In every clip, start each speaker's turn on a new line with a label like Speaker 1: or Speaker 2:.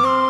Speaker 1: เ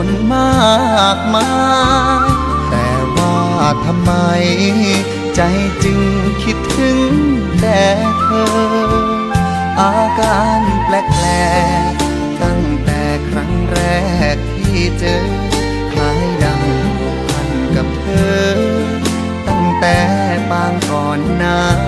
Speaker 1: คนมากมาย แต่ว่าทำไม ใจจึงคิดถึงแต่เธอ อาการแปลกๆตั้งแต่ครั้งแรกที่เจอคล้ายดังผูกพันกับเธอ ตั้งแต่ปางก่อนนานมา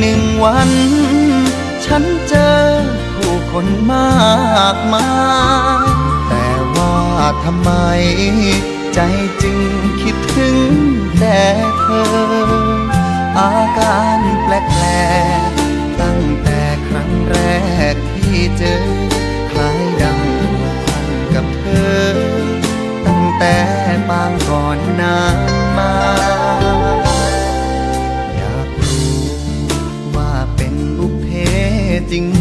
Speaker 1: หนึ่งวัน ฉันเจอผู้คนมากมาย แต่ว่าทำไม ใจจึงคิดถึงแต่เธอ อาการแปลกๆตั้งแต่ครั้งแรกที่เจอ